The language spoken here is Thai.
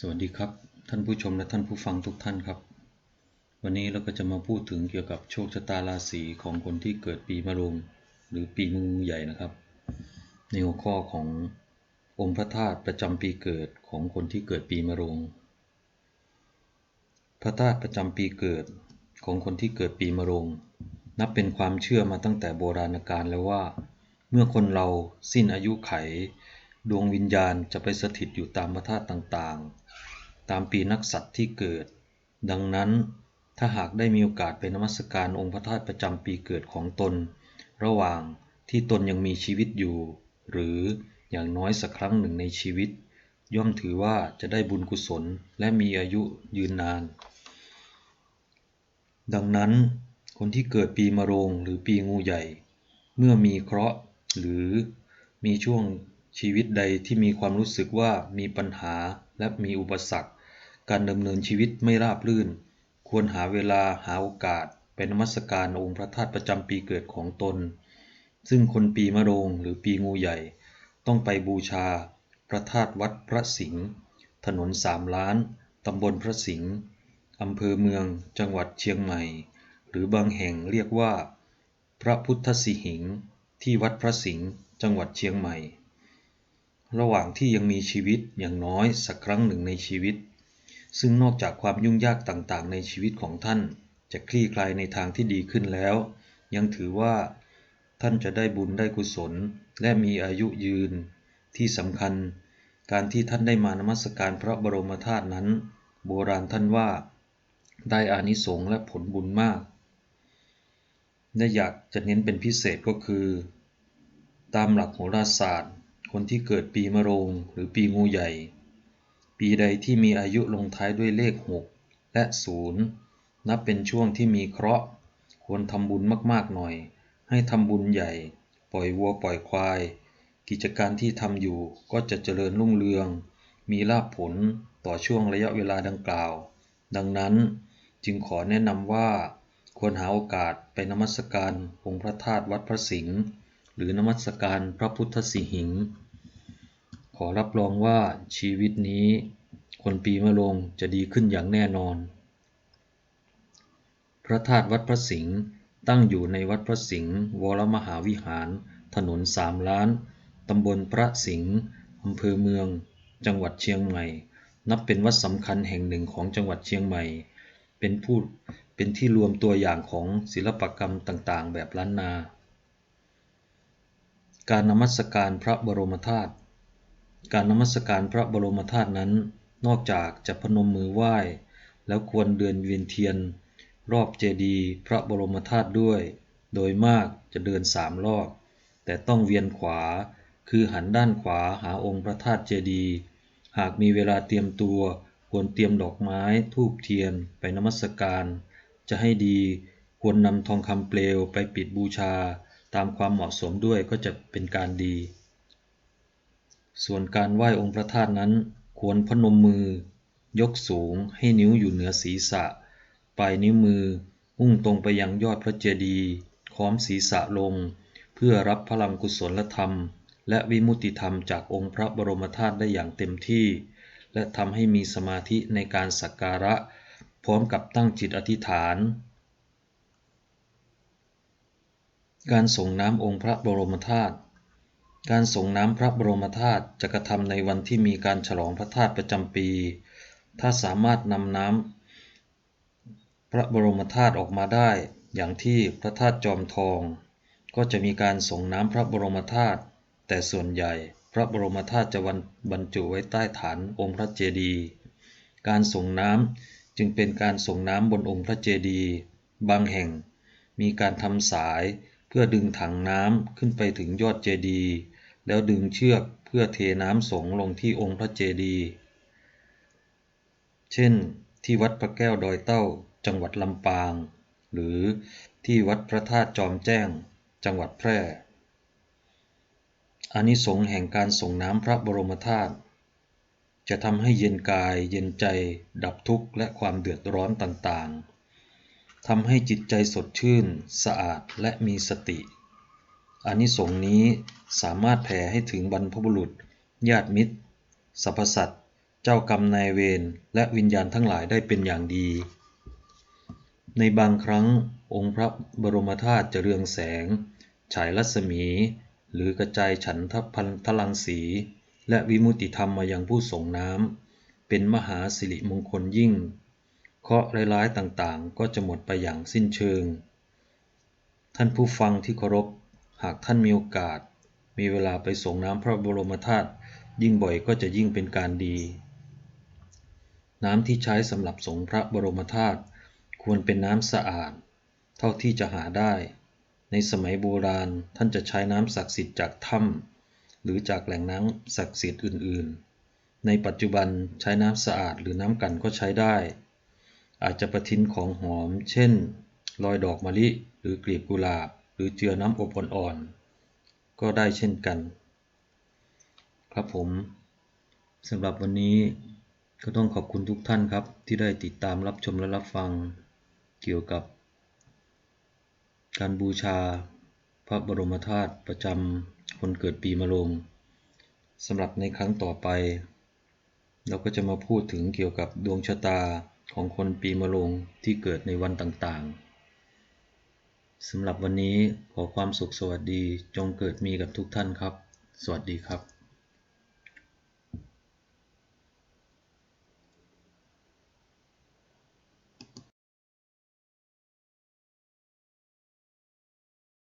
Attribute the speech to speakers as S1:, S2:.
S1: สวัสดีครับ ท่านผู้ชมและท่านผู้ฟังทุกท่านครับ วันนี้เราก็จะมาพูดถึงเกี่ยวกับโชคชะตาราศีของคนที่เกิดปีมะโรงหรือปีงูใหญ่นะครับ ในหัวข้อขององค์พระธาตุประจำปีเกิดของคนที่เกิดปีมะโรงพระธาตุประจำปีเกิดของคนที่เกิดปีมะโรงนับเป็นความเชื่อมาตั้งแต่โบราณกาลแล้วว่า เมื่อคนเราสิ้นอายุไข ดวงวิญญาณจะไปสถิตอยู่ตามพระธาตุต่างๆ ตามปีนักสัตว์ที่เกิด ดังนั้นถ้าหากได้มีโอกาสไปนมัสการองค์พระธาตุประจำปีเกิดของตน ระหว่างที่ตนยังมีชีวิตอยู่ หรืออย่างน้อยสักครั้งหนึ่งในชีวิต ย่อมถือว่าจะได้บุญกุศลและมีอายุยืนนาน ดังนั้นคนที่เกิดปีมะโรงหรือปีงูใหญ่ เมื่อมีเคราะห์หรือมีช่วงชีวิตใดที่มีความรู้สึกว่ามีปัญหา และมีอุปสรรค การดำเนินชีวิตไม่ราบรื่น ควรหาเวลาหาโอกาสไปนมัสการองค์พระธาตุประจำปีเกิดของตน ซึ่งคนปีมะโรงหรือปีงูใหญ่ ต้องไปบูชา พระธาตุวัดพระสิงห์ถนนสามล้านตำบลพระสิงห์อำเภอเมืองจังหวัดเชียงใหม่ หรือบางแห่งเรียกว่า พระพุทธสิหิงที่วัดพระสิงห์จังหวัดเชียงใหม่ ระหว่างที่ยังมีชีวิตอย่างน้อยสักครั้งหนึ่งในชีวิต ซึ่งนอกจากความยุ่งยากต่างๆ ในชีวิตของท่าน จะคลี่คลายในทางที่ดีขึ้นแล้ว ยังถือว่าท่านจะได้บุญได้กุศล และมีอายุยืน ที่สำคัญ การที่ท่านได้มานมัสการพระบรมธาตุนั้น โบราณท่านว่า ได้อานิสงส์และผลบุญมาก และอยากจะเน้นเป็นพิเศษก็คือ ตามหลักโหราศาสตร์ คนที่เกิดปีมะโรงหรือปีงูใหญ่ ปีใดที่มีอายุลงท้ายด้วยเลข 6 และ 0 นับเป็นช่วงที่มีเคราะห์ ควรทำบุญมากๆหน่อย ให้ทำบุญใหญ่ ปล่อยวัวปล่อยควาย กิจการที่ทำอยู่ก็จะเจริญรุ่งเรือง มีลาภผลต่อช่วงระยะเวลาดังกล่าว ดังนั้นจึงขอแนะนำว่า ควรหาโอกาสไปนมัสการองค์พระธาตุวัดพระสิงห์หรือนมัสการพระพุทธสิหิงค์ ขอรับรองว่าชีวิตนี้คนปีมะโรงจะดีขึ้นอย่างแน่นอน พระธาตุวัดพระสิงห์ตั้งอยู่ในวัดพระสิงห์วรมหาวิหาร ถนนสามล้าน ตำบลพระสิงห์อำเภอเมือง จังหวัดเชียงใหม่ นับเป็นวัดสำคัญแห่งหนึ่งของจังหวัดเชียงใหม่ เป็นผู้เป็นที่รวมตัวอย่างของศิลปกรรมต่างๆ แบบล้านนา การนมัสการพระบรมธาตุ การนมัสการพระบรมธาตุนั้น นอกจากจะพนมมือไหว้ แล้วควรเดินเวียนเทียน รอบเจดีย์พระบรมธาตุด้วย โดยมากจะเดินสามรอบ แต่ต้องเวียนขวา คือหันด้านขวาหาองค์พระธาตุเจดีย์หากมีเวลาเตรียมตัว ควรเตรียมดอกไม้ทูบเทียนไปนมัสการ จะให้ดีควรนำทองคำเปลวไปปิดบูชา ตามความเหมาะสมด้วยก็จะเป็นการดี ส่วนการไหว้องค์พระธาตุนั้น ควรพนมมือ ยกสูงให้นิ้วอยู่เหนือศีรษะ ปลายนิ้วมือมุ่งตรงไปยังยอดพระเจดีย์ค้อมศีรษะลง เพื่อรับพลังกุศลธรรม และวิมุติธรรมจากองค์พระบรมธาตุได้อย่างเต็มที่ และทำให้มีสมาธิในการสักการะ พร้อมกับตั้งจิตอธิษฐาน การส่งน้ำองค์พระบรมธาตุ การส่งน้ำพระบรมธาตุจะกระทำในวันที่มีการฉลองพระธาตุประจำปี ถ้าสามารถนำน้ำพระบรมธาตุออกมาได้ อย่างที่พระธาตุจอมทอง ก็จะมีการส่งน้ำพระบรมธาตุแต่ส่วนใหญ่พระบรมธาตุจะบรรจุไว้ใต้ฐานองค์พระเจดีย์การส่งน้ำจึงเป็นการส่งน้ำบนองค์พระเจดีย์บางแห่ง มีการทำสายเพื่อดึงถังน้ำขึ้นไปถึงยอดเจดีย์ แล้วดึงเชือกเพื่อเทน้ำสงลงที่องค์พระเจดีย์เช่น ที่วัดพระแก้วดอยเต้าจังหวัดลำปาง หรือที่วัดพระธาตุจอมแจ้งจังหวัดแพร่อานิสงส์แห่งการส่งน้ำพระบรมธาตุจะทำให้เย็นกายเย็นใจดับทุกข์และความเดือดร้อนต่างๆทำให้จิตใจสดชื่น สะอาดและมีสติ อานิสงส์นี้สามารถแผ่ให้ถึงบรรพบุรุษ ญาติมิตรสรรพสัตว์เจ้ากรรมนายเวรและวิญญาณทั้งหลายได้เป็นอย่างดี ในบางครั้งองค์พระบรมธาตุจะเรืองแสง ฉายรัศมี หรือกระจายฉันทพันทลังสี และวิมุตติธรรมมายังผู้ส่งน้ำเป็นมหาสิริมงคลยิ่ง เคราะห์ร้ายๆต่างๆ ก็จะหมดไปอย่างสิ้นเชิง ท่านผู้ฟังที่เคารพ หากท่านมีโอกาส มีเวลาไปส่งน้ำพระบรมธาตุยิ่งบ่อยก็จะยิ่งเป็นการดี น้ำที่ใช้สำหรับสงพระบรมธาตุควรเป็นน้ำสะอาด เท่าที่จะหาได้ ในสมัยโบราณท่านจะใช้น้ำศักดิ์สิทธิ์จากถ้ำหรือจากแหล่งน้ำศักดิ์สิทธิ์อื่น ๆ ในปัจจุบันใช้น้ำสะอาดหรือน้ำกันก็ใช้ได้ อาจจะประทินของหอม เช่นรอยดอกมะลิหรือกลีบกุหลาบ หรือเจือน้ำอบอ่อนๆก็ได้เช่นกัน ครับผมสำหรับวันนี้ก็ต้องขอบคุณทุกท่านครับ ที่ได้ติดตามรับชมและรับฟังเกี่ยวกับ การบูชาพระบรมธาตุประจำคนเกิดปีมะโรงสำหรับในครั้งต่อไป เราก็จะมาพูดถึงเกี่ยวกับดวงชะตาของคนปีมะโรงที่เกิดในวันต่างๆ สำหรับวันนี้ขอความสุขสวัสดีจงเกิดมีกับทุกท่านครับ สวัสดีครับ